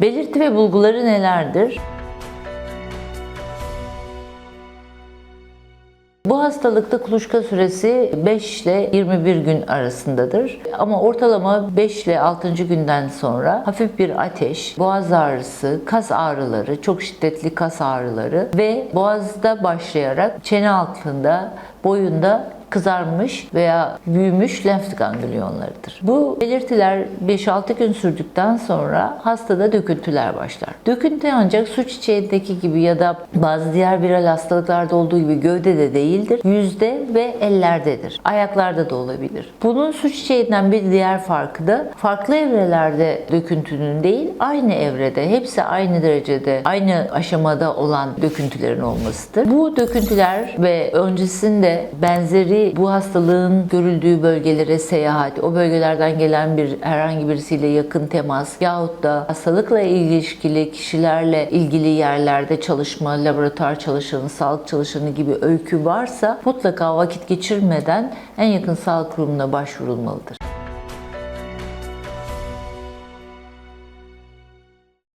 Belirti ve bulguları nelerdir? Bu hastalıkta kuluçka süresi 5 ile 21 gün arasındadır. Ama ortalama 5 ile 6. günden sonra hafif bir ateş, boğaz ağrısı, kas ağrıları, çok şiddetli kas ağrıları ve boğazda başlayarak çene altında, boyunda kızarmış veya büyümüş lenf ganglionyonlarıdır. Bu belirtiler 5-6 gün sürdükten sonra hastada döküntüler başlar. Döküntü ancak su çiçeğindeki gibi ya da bazı diğer viral hastalıklarda olduğu gibi gövdede değildir. Yüzde ve ellerdedir. Ayaklarda da olabilir. Bunun su çiçeğinden bir diğer farkı da farklı evrelerde döküntünün değil, aynı evrede, hepsi aynı derecede, aynı aşamada olan döküntülerin olmasıdır. Bu döküntüler ve öncesinde benzeri bu hastalığın görüldüğü bölgelere seyahat, o bölgelerden gelen bir herhangi birisiyle yakın temas yahut da hastalıkla ilişkili kişilerle ilgili yerlerde çalışma, laboratuvar çalışanı, sağlık çalışanı gibi öykü varsa mutlaka vakit geçirmeden en yakın sağlık kurumuna başvurulmalıdır.